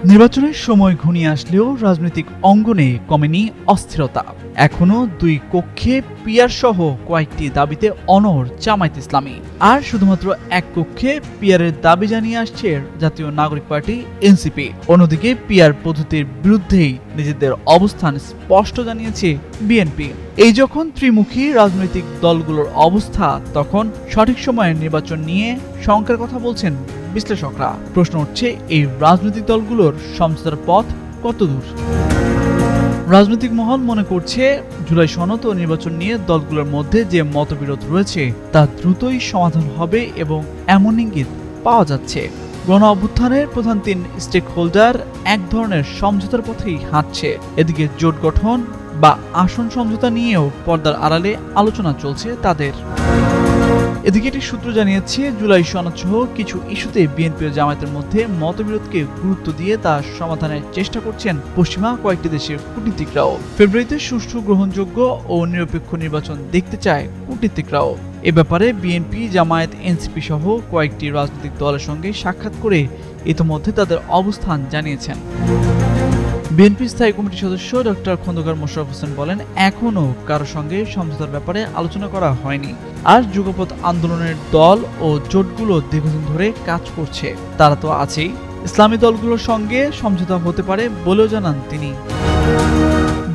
নির্বাচনের সময় ঘনিয়ে আসলেও রাজনৈতিক অঙ্গনে কমেনি অস্থিরতা। এখনও দুই কক্ষে পিয়ার সহ কয়েকটি দাবিতে অনর জামায়াত ইসলামী। আর শুধুমাত্র এক কক্ষে পিয়ারের দাবি জানিয়ে আসছে জাতীয় নাগরিক পার্টি, এনসিপি। অন্যদিকে পিয়ার পদ্ধতির বিরুদ্ধেই নিজেদের অবস্থান স্পষ্ট জানিয়েছে বিএনপি। এই যখন ত্রিমুখী রাজনৈতিক দলগুলোর অবস্থা, তখন সঠিক সময়ে নির্বাচন নিয়ে শঙ্কার কথা বলছেন বিশ্লেষকরা প্রশ্ন উঠছে, এই রাজনৈতিক দলগুলোর সমঝোতার পথ কতদূর রাজনৈতিক মহল মনে করছে, জুলাই সনত ও নির্বাচন নিয়ে দলগুলোর মধ্যে যে মতবিরোধ রয়েছে, তা দ্রুতই সমাধান হবে এবং এমন ইঙ্গিত পাওয়া যাচ্ছে। গণ অভ্যুত্থানের প্রধান তিন স্টেক হোল্ডার এক ধরনের সমঝোতার পথেই হাঁটছে। এদিকে জোট গঠন বা আসন সমঝোতা নিয়েও পর্দার আড়ালে আলোচনা চলছে তাদের। এদিকে একটি সূত্র জানিয়েছে, জুলাই সনদ সহ কিছু ইস্যুতে বিএনপি ও জামায়াতের মধ্যে মতবিরোধকে গুরুত্ব দিয়ে তা সমাধানের চেষ্টা করছেন পশ্চিমা কয়েকটি দেশের কূটনীতিকরাও। ফেব্রুয়ারিতে সুষ্ঠু গ্রহণযোগ্য ও নিরপেক্ষ নির্বাচন দেখতে চায় কূটনীতিকরাও। এ ব্যাপারে বিএনপি, জামায়াত, এনসিপি সহ কয়েকটি রাজনৈতিক দলের সঙ্গে সাক্ষাৎ করে ইতোমধ্যে তাদের অবস্থান জানিয়েছেন। বিএনপি স্থায়ী কমিটির সদস্য ডক্টর খন্দকার মোশারফ হোসেন বলেন, এখনও কারও সঙ্গে সমঝোতার ব্যাপারে আলোচনা করা হয়নি। আর যুগপথ আন্দোলনের দল ও জোটগুলো দীর্ঘদিন ধরে কাজ করছে। তারা তো আছেই। ইসলামী দলগুলোর সঙ্গে সমঝোতা হতে পারে বলেও জানান তিনি।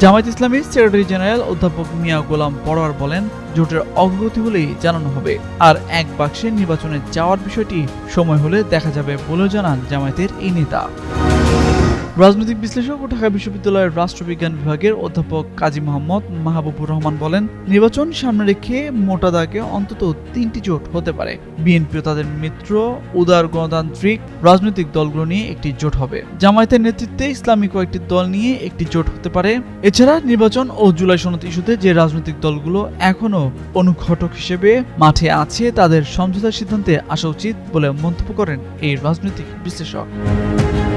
জামায়াত ইসলামীর সেক্রেটারি জেনারেল অধ্যাপক মিয়া গোলাম পরোয়ার বলেন, জোটের অগ্রগতি হলেই জানানো হবে। আর এক বাক্সে নির্বাচনে যাওয়ার বিষয়টি সময় হলে দেখা যাবে বলেও জানান জামায়াতের এই নেতা। রাজনৈতিক বিশ্লেষক ও ঢাকা বিশ্ববিদ্যালয়ের রাষ্ট্রবিজ্ঞান বিভাগের অধ্যাপক কাজী মোহাম্মদ মাহবুবুর রহমান বলেন, নির্বাচন সামনে রেখে মোটা দাগে অন্তত তিনটি জোট হতে পারে। বিএনপি ও তাদের মিত্র, উদার গণতান্ত্রিক, রাজনৈতিক দলগুলো নিয়ে একটি জোট হবে। জামায়াতের নেতৃত্বে ইসলামী কয়েকটি দল নিয়ে একটি জোট হতে পারে। এছাড়া নির্বাচন ও জুলাই সনদ ইস্যুতে যে রাজনৈতিক দলগুলো এখনও অনুঘটক হিসেবে মাঠে আছে, তাদের সমঝোতার সিদ্ধান্তে আসা উচিত বলে মন্তব্য করেন এই রাজনৈতিক বিশ্লেষক।